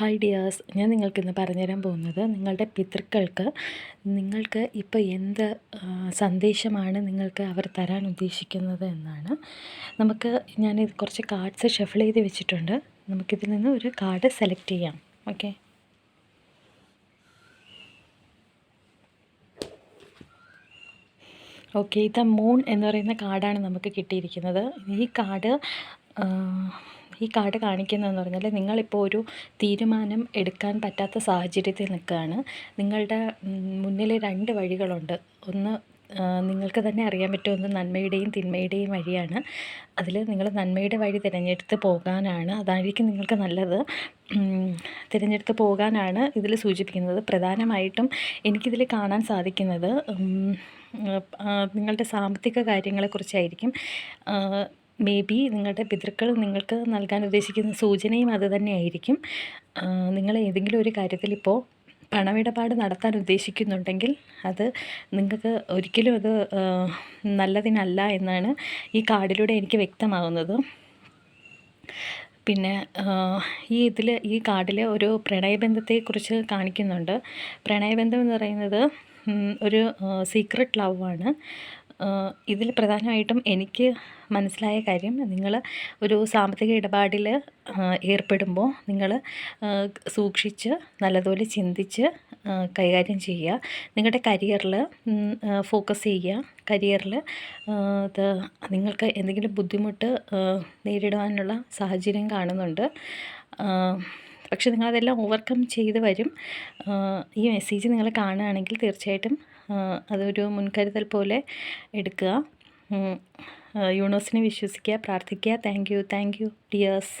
Hi dears ഞാൻ നിങ്ങൾക്കിന്ന് പറഞ്ഞുതരാൻ പോകുന്നത് നിങ്ങളുടെ പിതൃക്കൾക്ക് നിങ്ങൾക്ക് ഇപ്പോൾ എന്ത് സന്ദേശമാണ് നിങ്ങൾക്ക് അവർ തരാൻ ഉദ്ദേശിക്കുന്നത് എന്നാണ്. നമുക്ക് ഞാൻ ഇത് കുറച്ച് കാർഡ്സ് ഷഫിൾ ചെയ്ത് വെച്ചിട്ടുണ്ട്. നമുക്കിതിൽ നിന്ന് ഒരു കാർഡ് സെലക്ട് ചെയ്യാം. ഓക്കെ ഓക്കെ ഇത് മൂൺ എന്ന് പറയുന്ന കാർഡാണ് നമുക്ക് കിട്ടിയിരിക്കുന്നത്. ഈ കാർഡ് ഈ കാർഡ് കാണിക്കുന്നതെന്ന് പറഞ്ഞാൽ നിങ്ങളിപ്പോൾ ഒരു തീരുമാനം എടുക്കാൻ പറ്റാത്ത സാഹചര്യത്തിൽ നിൽക്കുകയാണ്. നിങ്ങളുടെ മുന്നിൽ രണ്ട് വഴികളുണ്ട്. ഒന്ന് നിങ്ങൾക്ക് തന്നെ അറിയാൻ പറ്റുമെന്ന് നന്മയുടെയും തിന്മയുടെയും വഴിയാണ്. അതിൽ നിങ്ങൾ നന്മയുടെ വഴി തിരഞ്ഞെടുത്ത് പോകാനാണ്. അതായിരിക്കും നിങ്ങൾക്ക് നല്ലത്. തിരഞ്ഞെടുത്ത് പോകാനാണ് ഇതിൽ സൂചിപ്പിക്കുന്നത്. പ്രധാനമായിട്ടും എനിക്കിതിൽ കാണാൻ സാധിക്കുന്നത് നിങ്ങളുടെ സാമ്പത്തിക കാര്യങ്ങളെക്കുറിച്ചായിരിക്കും. മേ ബി നിങ്ങളുടെ പിതൃക്കൾ നിങ്ങൾക്ക് നൽകാൻ ഉദ്ദേശിക്കുന്ന സൂചനയും അത് തന്നെയായിരിക്കും. നിങ്ങൾ ഏതെങ്കിലും ഒരു കാര്യത്തിൽ ഇപ്പോൾ പണമിടപാട് നടത്താൻ ഉദ്ദേശിക്കുന്നുണ്ടെങ്കിൽ അത് നിങ്ങൾക്ക് ഒരിക്കലും അത് നല്ലതിനല്ല എന്നാണ് ഈ കാർഡിലൂടെ എനിക്ക് വ്യക്തമാകുന്നത് പിന്നെ ഈ ഇതിൽ ഈ കാർഡിൽ ഒരു പ്രണയബന്ധത്തെക്കുറിച്ച് കാണിക്കുന്നുണ്ട്. പ്രണയബന്ധം എന്ന് പറയുന്നത് ഒരു സീക്രട്ട് ലവ് ആണ്. ഇതിൽ പ്രധാനമായിട്ടും എനിക്ക് മനസ്സിലായ കാര്യം നിങ്ങൾ ഒരു സാമ്പത്തിക ഇടപാടിൽ ഏർപ്പെടുമ്പോൾ നിങ്ങൾ സൂക്ഷിച്ച് നല്ലതുപോലെ ചിന്തിച്ച് കൈകാര്യം ചെയ്യുക. നിങ്ങളുടെ കരിയറിൽ ഫോക്കസ് ചെയ്യുക. കരിയറിൽ നിങ്ങൾക്ക് എന്തെങ്കിലും ബുദ്ധിമുട്ട് നേരിടുവാനുള്ള സാഹചര്യം കാണുന്നുണ്ട്. പക്ഷെ നിങ്ങളതെല്ലാം ഓവർകം ചെയ്ത് വരും. ഈ മെസ്സേജ് നിങ്ങൾ കാണുകയാണെങ്കിൽ തീർച്ചയായിട്ടും അതൊരു മുൻകരുതൽ പോലെ എടുക്കുക. യൂണോസിനെ വിശ്വസിക്കുക പ്രാർത്ഥിക്കുക. Thank you thank you dears.